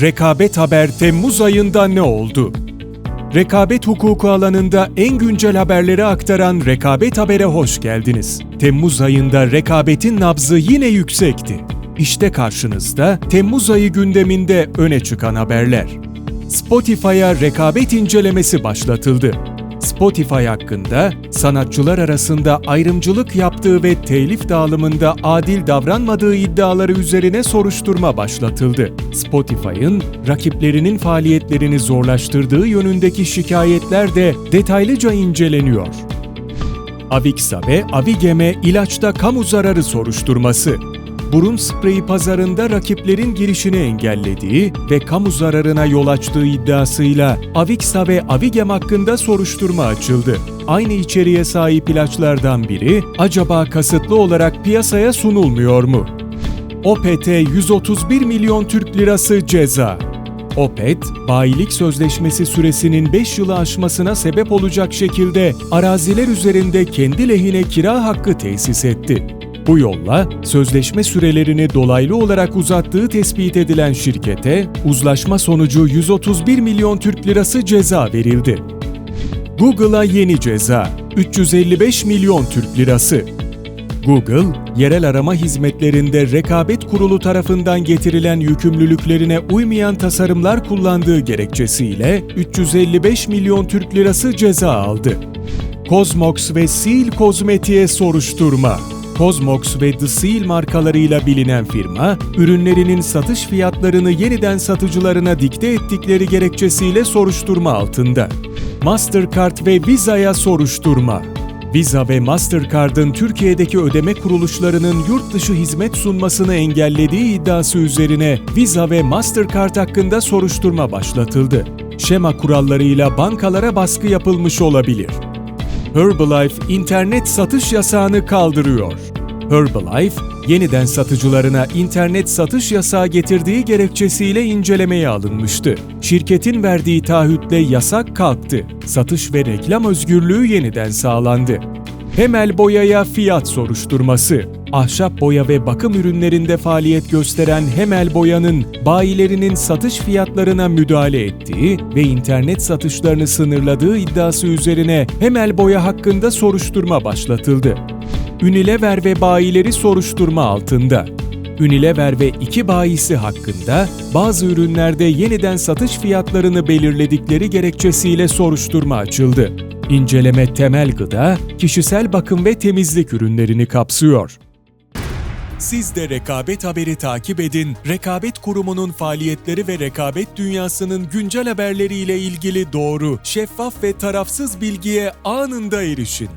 Rekabet Haber Temmuz ayında ne oldu? Rekabet hukuku alanında en güncel haberleri aktaran Rekabet Haber'e hoş geldiniz. Temmuz ayında rekabetin nabzı yine yüksekti. İşte karşınızda Temmuz ayı gündeminde öne çıkan haberler. Spotify'a rekabet incelemesi başlatıldı. Spotify hakkında sanatçılar arasında ayrımcılık yaptığı ve telif dağılımında adil davranmadığı iddiaları üzerine soruşturma başlatıldı. Spotify'ın rakiplerinin faaliyetlerini zorlaştırdığı yönündeki şikayetler de detaylıca inceleniyor. Avixa ve Avigeme ilaçta kamu zararı soruşturması. Burun spreyi pazarında rakiplerin girişini engellediği ve kamu zararına yol açtığı iddiasıyla Avixa ve Avigem hakkında soruşturma açıldı. Aynı içeriğe sahip ilaçlardan biri acaba kasıtlı olarak piyasaya sunulmuyor mu? OPT 131 milyon Türk lirası ceza. OPET, bayilik sözleşmesi süresinin 5 yılı aşmasına sebep olacak şekilde araziler üzerinde kendi lehine kira hakkı tesis etti. Bu yolla sözleşme sürelerini dolaylı olarak uzattığı tespit edilen şirkete uzlaşma sonucu 131 milyon Türk lirası ceza verildi. Google'a yeni ceza 355 milyon Türk lirası. Google, yerel arama hizmetlerinde rekabet kurulu tarafından getirilen yükümlülüklerine uymayan tasarımlar kullandığı gerekçesiyle 355 milyon Türk lirası ceza aldı. Cosmox ve Seal Kozmetik'e soruşturma. Cosmox ve The Seal markalarıyla bilinen firma, ürünlerinin satış fiyatlarını yeniden satıcılarına dikte ettikleri gerekçesiyle soruşturma altında. Mastercard ve Visa'ya soruşturma. Visa ve Mastercard'ın Türkiye'deki ödeme kuruluşlarının yurt dışı hizmet sunmasını engellediği iddiası üzerine Visa ve Mastercard hakkında soruşturma başlatıldı. Şema kurallarıyla bankalara baskı yapılmış olabilir. Herbalife internet satış yasağını kaldırıyor. Herbalife, yeniden satıcılarına internet satış yasağı getirdiği gerekçesiyle incelemeye alınmıştı. Şirketin verdiği taahhütle yasak kalktı. Satış ve reklam özgürlüğü yeniden sağlandı. Hemel Boya'ya fiyat soruşturması. Ahşap boya ve bakım ürünlerinde faaliyet gösteren Hemel Boya'nın bayilerinin satış fiyatlarına müdahale ettiği ve internet satışlarını sınırladığı iddiası üzerine Hemel Boya hakkında soruşturma başlatıldı. Unilever ve bayileri soruşturma altında. Unilever ve iki bayisi hakkında bazı ürünlerde yeniden satış fiyatlarını belirledikleri gerekçesiyle soruşturma açıldı. İnceleme temel gıda, kişisel bakım ve temizlik ürünlerini kapsıyor. Siz de Rekabet Haber'i takip edin, Rekabet Kurumu'nun faaliyetleri ve rekabet dünyasının güncel haberleriyle ilgili doğru, şeffaf ve tarafsız bilgiye anında erişin.